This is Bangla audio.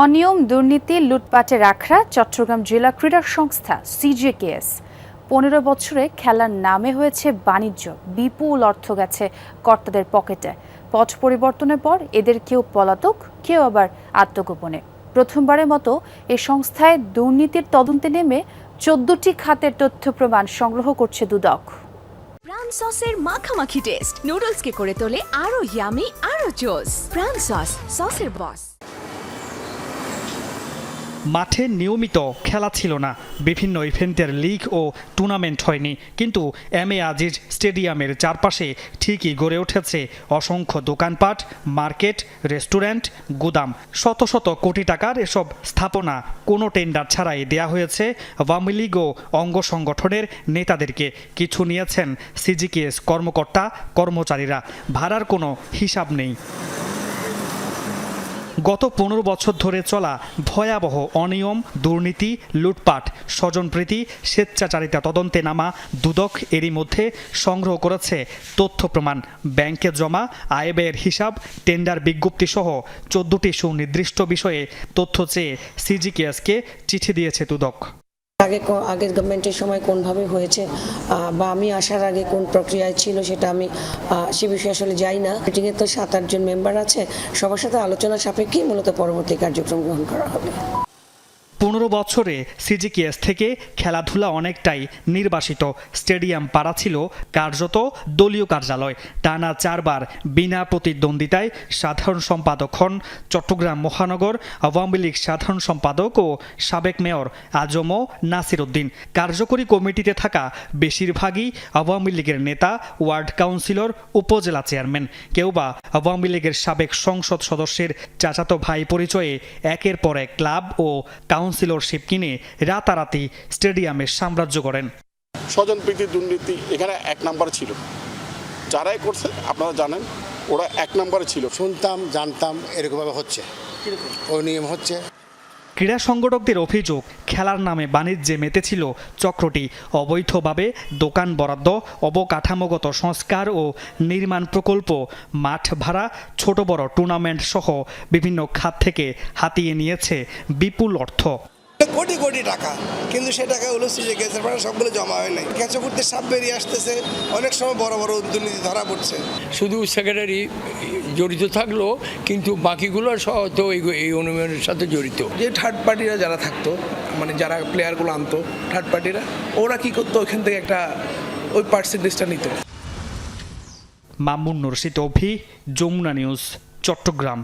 অনিয়ম, দুর্নীতি লুটপাটে আখড়া, চট্টগ্রাম জেলা ক্রীড়া সংস্থা সিজেকেএস পনেরো বছরে খেলার নামে হয়েছে বাণিজ্য, বিপুল অর্থ গেছে কর্তাদের পকেটে। পথ পরিবর্তনের পর এদের কেউ পলাতক, কেউ আবার আত্মগোপনে। প্রথমবারের মতো এ সংস্থায় দুর্নীতির তদন্তে নেমে চোদ্দটি খাতের তথ্য প্রমাণ সংগ্রহ করছে দুদক। প্রাণ সসের মাখামাখি টেস্ট নুডলসকে করে তোলে আরও ইয়ামি আরও জোস প্রাণ সস সসের বস মাঠে নিয়মিত খেলা ছিল না। বিভিন্ন ইভেন্টের লিগ ও টুর্নামেন্ট হয়নি, কিন্তু এম এ আজিজ স্টেডিয়ামের চারপাশে ঠিকই গড়ে উঠেছে অসংখ্য দোকানপাট, মার্কেট, রেস্টুরেন্ট, গুদাম। শত শত কোটি টাকার এসব স্থাপনা কোনো টেন্ডার ছাড়াই দেয়া হয়েছে। আওয়ামী লীগ ও অঙ্গ সংগঠনের নেতাদেরকে কিছু নিয়েছেন সিজিকেএস কর্মকর্তা, কর্মচারীরা। ভাড়ার কোনো হিসাব নেই। গত পনেরো বছর ধরে চলা ভয়াবহ অনিয়ম, দুর্নীতি, লুটপাট, স্বজনপ্রীতি, স্বেচ্ছাচারিতা তদন্তে নামা দুদক এরই মধ্যে সংগ্রহ করেছে তথ্য প্রমাণ, ব্যাংকে জমা আয় ব্যয়ের হিসাব, টেন্ডার বিজ্ঞপ্তি সহ চোদ্দটি সুনির্দিষ্ট বিষয়ে তথ্য চেয়ে সিজিকেএসকে চিঠি দিয়েছে দুদক। আগে আগের গভর্নমেন্টের সময় কোনভাবে হয়েছে বা আমি আসার আগে কোন প্রক্রিয়ায় ছিল সেটা আমি সে বিষয়ে আসলে যাই না। মিটিংয়ে তো সাত আটজন মেম্বার আছে, সবার সাথে আলোচনা সাপেক্ষেই মূলত পরবর্তী কার্যক্রম গ্রহণ করা হবে। পনেরো বছরে সিজিকেএস থেকে খেলাধুলা অনেকটাই নির্বাসিত। স্টেডিয়াম পাড়া ছিল কার্যত দলীয় কার্যালয়। টানা চারবার বিনা প্রতিদ্বন্দ্বিতায় সাধারণ সম্পাদক হন চট্টগ্রাম মহানগর, আওয়ামী লীগ সাধারণ সম্পাদক ও সাবেক মেয়র আজম নাসির উদ্দিন। কার্যকরী কমিটিতে থাকা বেশিরভাগই আওয়ামী লীগের নেতা, ওয়ার্ড কাউন্সিলর, উপজেলা চেয়ারম্যান। কেউ বা আওয়ামী লীগের সাবেক সংসদ সদস্যের চাচাতো ভাই পরিচয়ে একের পর এক ক্লাব ও কাউন্সিলরশিপ কিনে রাতারাতি স্টেডিয়ামের সাম্রাজ্য করেন স্বজন স্বজনপ্রীতি দুর্নীতি এখানে এক নাম্বার ছিল। যারাই করছে আপনারা জানেন ওরা এক নাম্বারে ছিল। শুনতাম জানতাম এরকমভাবে হচ্ছে। ওই নিয়ম হচ্ছে। ক্রীড়া সংগঠকদের অভিযোগ, খেলার নামে বাণিজ্যে মেতেছিল চক্রটি। অবৈধভাবে দোকান বরাদ্দ, অবকাঠামোগত সংস্কার ও নির্মাণ প্রকল্প, মাঠ ভাড়া, ছোট বড় টুর্নামেন্ট সহ বিভিন্ন খাত থেকে হাতিয়ে নিয়েছে বিপুল অর্থ। কোটি কোটি টাকা। কিন্তু সে টাকা হলো সিজে গেছে মানে সবগুলো জমা হয় নাই। ক্যাচা করতে সাপ বেরিয়ে আসতেছে অনেক সময় বড় বড় দুর্নীতি ধরা পড়ছে। শুধু সেক্রেটারি জড়িত থাকল কিন্তু বাকিগুলো সহ তো এই এই অনুমানের সাথে জড়িত। যে থার্ড পার্টিরা যারা থাকতো মানে যারা প্লেয়ারগুলো আনতো থার্ড পার্টিরা ওরা কি করতো ওইখান থেকে একটা ওই পার্সেন্টেজটা নিত? মামুন রশিদ অভি যমুনা নিউজ চট্টগ্রাম।